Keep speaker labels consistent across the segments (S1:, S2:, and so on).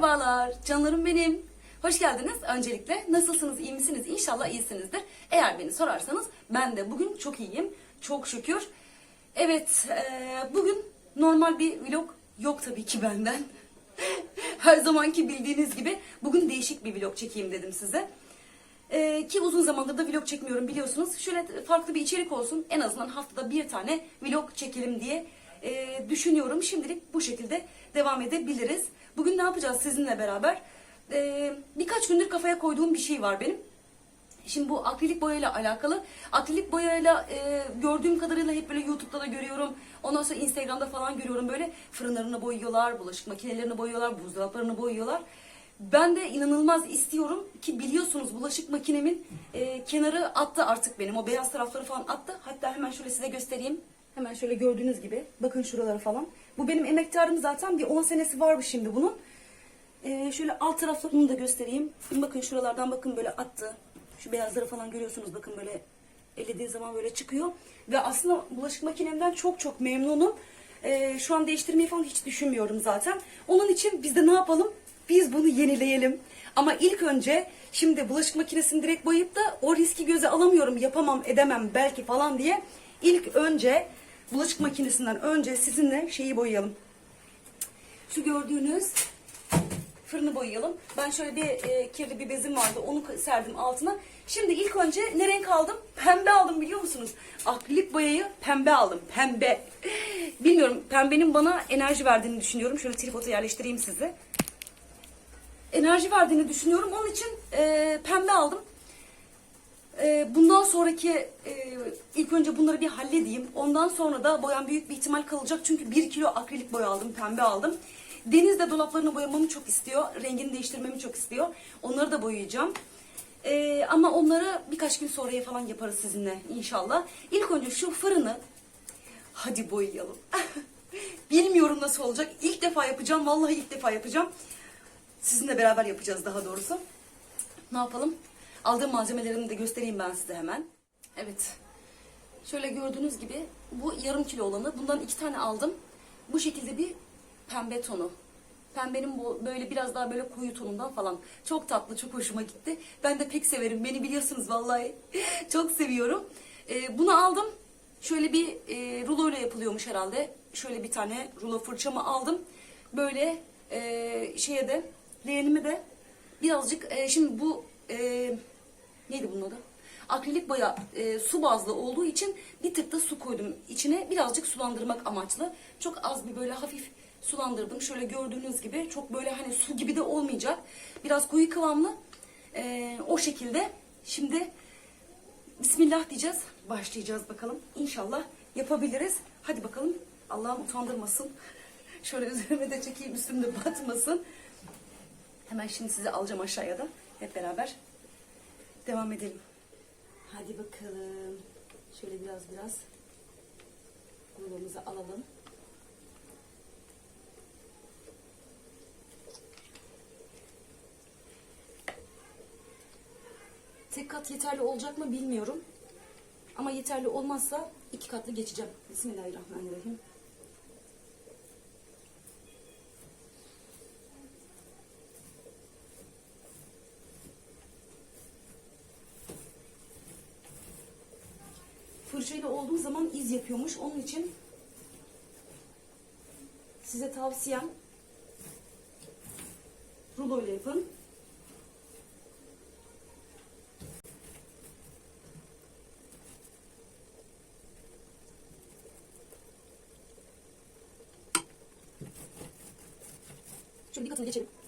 S1: Merhabalar, canlarım benim. Hoş geldiniz öncelikle. Nasılsınız, iyi misiniz? İnşallah iyisinizdir. Eğer beni sorarsanız ben de bugün çok iyiyim. Çok şükür. Evet, eee, bugün normal bir vlog yok tabii ki benden. Her zamanki bildiğiniz gibi bugün değişik bir vlog çekeyim dedim size. Ee, ki uzun zamandır da vlog çekmiyorum biliyorsunuz. Şöyle farklı bir içerik olsun. En azından haftada bir tane vlog çekelim diye e, düşünüyorum. Şimdilik bu şekilde devam edebiliriz. Bugün ne yapacağız sizinle beraber? Ee, birkaç gündür kafaya koyduğum bir şey var benim. Şimdi bu akrilik boyayla alakalı. Akrilik boyayla e, gördüğüm kadarıyla hep böyle YouTube'da da görüyorum. Ondan sonra Instagram'da falan görüyorum böyle fırınlarını boyuyorlar, bulaşık makinelerini boyuyorlar, buzdolaplarını boyuyorlar. Ben de inanılmaz istiyorum ki biliyorsunuz bulaşık makinemin e, kenarı attı artık benim. O beyaz tarafları falan attı. Hatta hemen şöyle size göstereyim. Hemen şöyle gördüğünüz gibi. Bakın şuraları falan. Bu benim emektarım zaten bir 10 senesi varmış şimdi bunun. E, şöyle alt taraflarını da göstereyim. Bakın şuralardan bakın böyle attı. Şu beyazları falan görüyorsunuz bakın böyle ellediği zaman böyle çıkıyor. Ve aslında bulaşık makinemden çok çok memnunum. Ee, şu an değiştirmeyi falan hiç düşünmüyorum zaten. Onun için biz de ne yapalım? Biz bunu yenileyelim. Ama ilk önce şimdi bulaşık makinesini direkt boyayıp da o riski göze alamıyorum. Yapamam edemem belki falan diye. İlk önce bulaşık makinesinden önce sizinle şeyi boyayalım. Şu gördüğünüz fırını boyayalım. Ben şöyle bir e, kirli bir bezim vardı. Onu serdim altına. Şimdi ilk önce ne renk aldım? Pembe aldım biliyor musunuz? Akrilik boyayı pembe aldım. Pembe. Bilmiyorum pembenin bana enerji verdiğini düşünüyorum. Şöyle tripoda yerleştireyim sizi. Enerji verdiğini düşünüyorum. Onun için e, pembe aldım. E, bundan sonraki e, ilk önce bunları bir halledeyim. Ondan sonra da boyam büyük bir ihtimal kalacak. Çünkü 1 kilo akrilik boya aldım, pembe aldım. Deniz de dolaplarını boyamamı çok istiyor. Rengini değiştirmemi çok istiyor. Onları da boyayacağım. E, ama onları birkaç gün sonraya falan yaparız sizinle inşallah. İlk önce şu fırını hadi boyayalım. Bilmiyorum nasıl olacak. İlk defa yapacağım. Vallahi ilk defa yapacağım. Sizinle beraber yapacağız daha doğrusu. Ne yapalım? Aldığım malzemelerini de göstereyim ben size hemen. Evet. Şöyle gördüğünüz gibi bu yarım kilo olanı. Bundan iki tane aldım. Bu şekilde bir pembe tonu. Pembenin bu böyle biraz daha böyle koyu tonundan falan. Çok tatlı, çok hoşuma gitti. Ben de pek severim. Beni biliyorsunuz vallahi. çok seviyorum. Ee, bunu aldım. Şöyle bir e, rulo ile yapılıyormuş herhalde. Şöyle bir tane rulo fırçamı aldım. Böyle e, şeye de leğenime de birazcık e, şimdi bu e, neydi bunun adı? Akrilik boya e, su bazlı olduğu için bir tık da su koydum içine birazcık sulandırmak amaçlı. Çok az bir böyle hafif sulandırdım. Şöyle gördüğünüz gibi çok böyle hani su gibi de olmayacak. Biraz koyu kıvamlı. E, o şekilde şimdi Bismillah diyeceğiz. Başlayacağız bakalım. İnşallah yapabiliriz. Hadi bakalım. Allah'ım utandırmasın. Şöyle üzerime de çekeyim üstümde batmasın. Hemen şimdi sizi alacağım aşağıya da. Hep beraber devam edelim. Hadi bakalım. Şöyle biraz biraz rulomuzu alalım. Tek kat yeterli olacak mı bilmiyorum. Ama yeterli olmazsa iki katlı geçeceğim. Bismillahirrahmanirrahim. Fırçayla olduğu zaman iz yapıyormuş. Onun için size tavsiyem rulo ile yapın. Şöyle bir katını geçelim.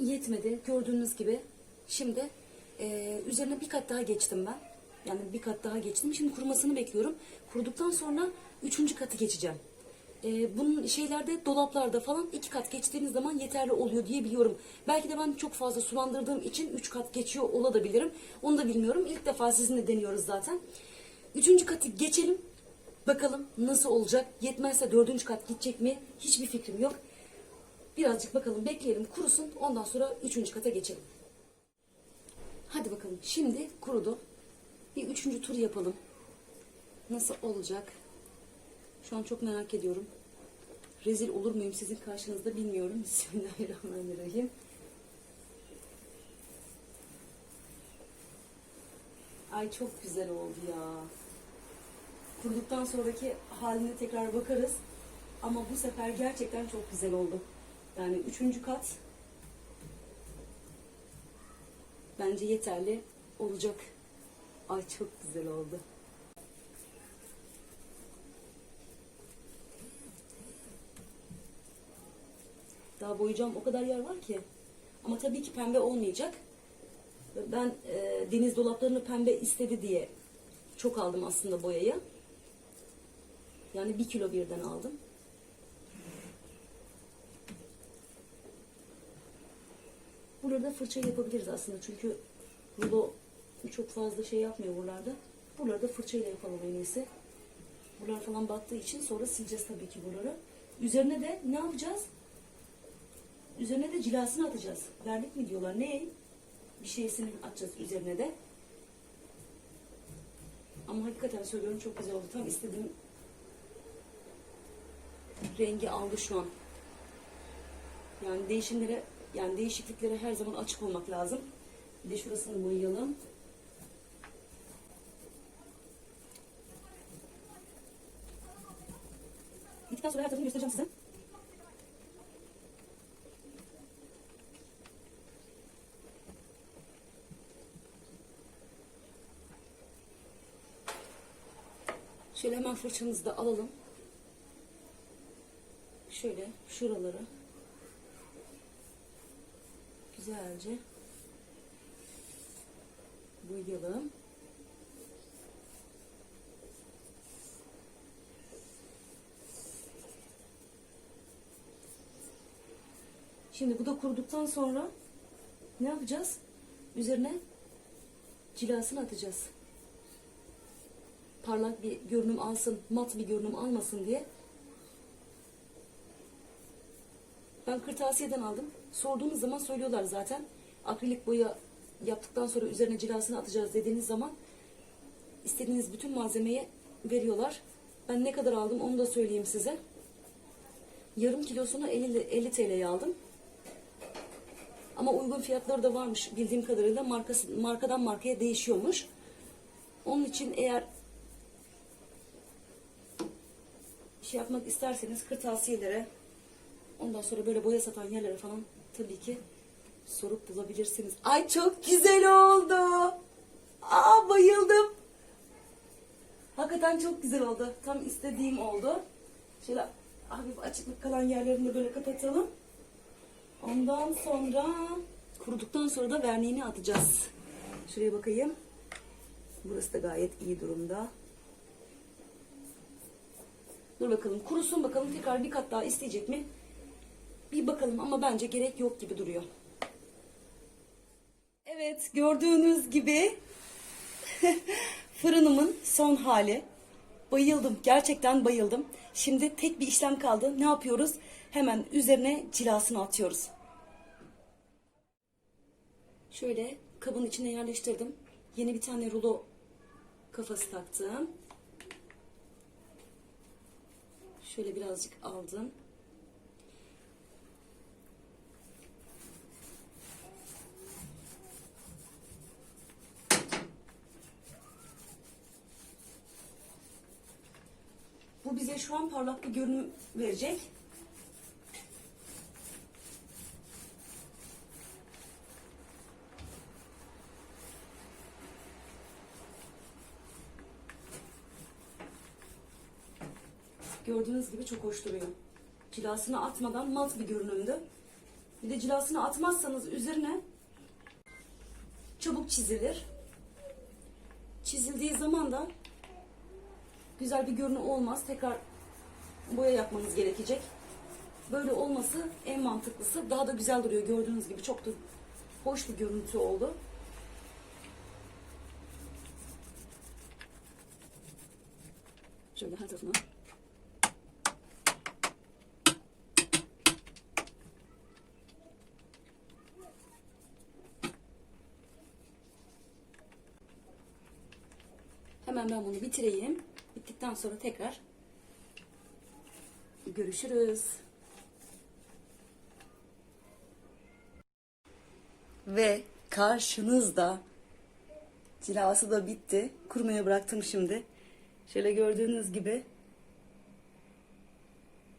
S1: Yetmedi gördüğünüz gibi. Şimdi e, üzerine bir kat daha geçtim ben. Yani bir kat daha geçtim. Şimdi kurumasını bekliyorum. Kuruduktan sonra üçüncü katı geçeceğim. E, bunun şeylerde dolaplarda falan iki kat geçtiğiniz zaman yeterli oluyor diye biliyorum. Belki de ben çok fazla sulandırdığım için üç kat geçiyor olabilirim. Onu da bilmiyorum. İlk defa sizinle deniyoruz zaten. Üçüncü katı geçelim. Bakalım nasıl olacak? Yetmezse dördüncü kat gidecek mi? Hiçbir fikrim yok. Birazcık bakalım bekleyelim kurusun. Ondan sonra üçüncü kata geçelim. Hadi bakalım. Şimdi kurudu. Bir üçüncü tur yapalım. Nasıl olacak? Şu an çok merak ediyorum. Rezil olur muyum sizin karşınızda bilmiyorum. Bismillahirrahmanirrahim. Ay çok güzel oldu ya. Kuruduktan sonraki haline tekrar bakarız. Ama bu sefer gerçekten çok güzel oldu. Yani üçüncü kat bence yeterli olacak. Ay çok güzel oldu. Daha boyayacağım o kadar yer var ki. Ama tabii ki pembe olmayacak. Ben e, deniz dolaplarını pembe istedi diye çok aldım aslında boyayı. Yani bir kilo birden aldım. Burada fırça yapabiliriz aslında çünkü rulo çok fazla şey yapmıyor buralarda. Buralarda fırçayla yapalım en iyisi. Buralar falan battığı için sonra sileceğiz tabii ki buraları. Üzerine de ne yapacağız? Üzerine de cilasını atacağız. Vernik mi diyorlar? Ne? Bir şeysini atacağız üzerine de. Ama hakikaten söylüyorum çok güzel oldu. Tam istediğim rengi aldı şu an. Yani değişimlere, yani değişikliklere her zaman açık olmak lazım. Bir de şurasını boyayalım. Bittikten sonra her tarafını göstereceğim size. Şöyle hemen fırçamızı da alalım. Şöyle şuraları güzelce boyayalım. Şimdi bu da kuruduktan sonra ne yapacağız? Üzerine cilasını atacağız. Parlak bir görünüm alsın, mat bir görünüm almasın diye. Ben kırtasiyeden aldım. Sorduğunuz zaman söylüyorlar zaten. Akrilik boya yaptıktan sonra üzerine cilasını atacağız dediğiniz zaman istediğiniz bütün malzemeyi veriyorlar. Ben ne kadar aldım onu da söyleyeyim size. Yarım kilosunu 50, 50 TL'ye aldım. Ama uygun fiyatları da varmış bildiğim kadarıyla markası, markadan markaya değişiyormuş. Onun için eğer şey yapmak isterseniz kırtasiyelere ondan sonra böyle boya satan yerlere falan tabii ki sorup bulabilirsiniz. Ay çok güzel oldu. Aa bayıldım. Hakikaten çok güzel oldu. Tam istediğim oldu. Şöyle hafif açıklık kalan yerlerini de böyle kapatalım. Ondan sonra kuruduktan sonra da verniğini atacağız. Şuraya bakayım. Burası da gayet iyi durumda. Dur bakalım kurusun bakalım tekrar bir kat daha isteyecek mi? Bir bakalım ama bence gerek yok gibi duruyor. Evet gördüğünüz gibi fırınımın son hali. Bayıldım gerçekten bayıldım. Şimdi tek bir işlem kaldı. Ne yapıyoruz? Hemen üzerine cilasını atıyoruz. Şöyle kabın içine yerleştirdim. Yeni bir tane rulo kafası taktım. Şöyle birazcık aldım. Bu bize şu an parlak bir görünüm verecek. Gördüğünüz gibi çok hoş duruyor. Cilasını atmadan mat bir görünümdü. Bir de cilasını atmazsanız üzerine çabuk çizilir. Çizildiği zaman da güzel bir görünü olmaz. Tekrar boya yapmanız gerekecek. Böyle olması en mantıklısı. Daha da güzel duruyor gördüğünüz gibi. Çok da hoş bir görüntü oldu. Şöyle her tarafına. Hemen ben bunu bitireyim. Bittikten sonra tekrar görüşürüz. Ve karşınızda cilası da bitti. Kurumaya bıraktım şimdi. Şöyle gördüğünüz gibi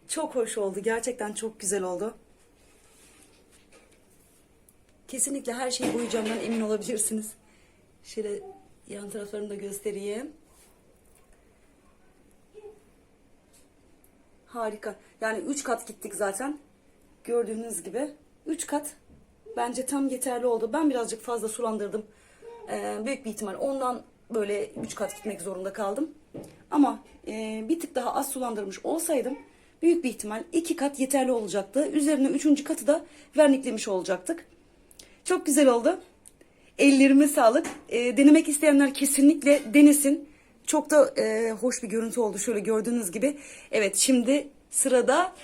S1: çok hoş oldu. Gerçekten çok güzel oldu. Kesinlikle her şeyi boyayacağımdan emin olabilirsiniz. Şöyle yan taraflarını da göstereyim. Harika. Yani 3 kat gittik zaten. Gördüğünüz gibi. 3 kat bence tam yeterli oldu. Ben birazcık fazla sulandırdım. Ee, büyük bir ihtimal ondan böyle 3 kat gitmek zorunda kaldım. Ama e, bir tık daha az sulandırmış olsaydım büyük bir ihtimal 2 kat yeterli olacaktı. Üzerine 3. katı da verniklemiş olacaktık. Çok güzel oldu. Ellerime sağlık. E, denemek isteyenler kesinlikle denesin. Çok da e, hoş bir görüntü oldu şöyle gördüğünüz gibi. Evet şimdi sırada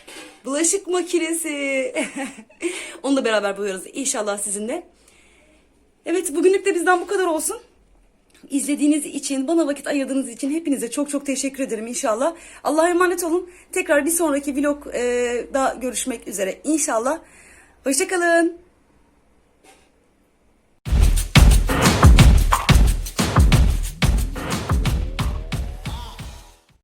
S1: bulaşık makinesi. Onu da beraber boyarız inşallah sizinle. Evet bugünlük de bizden bu kadar olsun. İzlediğiniz için, bana vakit ayırdığınız için hepinize çok çok teşekkür ederim inşallah. Allah'a emanet olun. Tekrar bir sonraki vlog e, da görüşmek üzere inşallah. Hoşçakalın.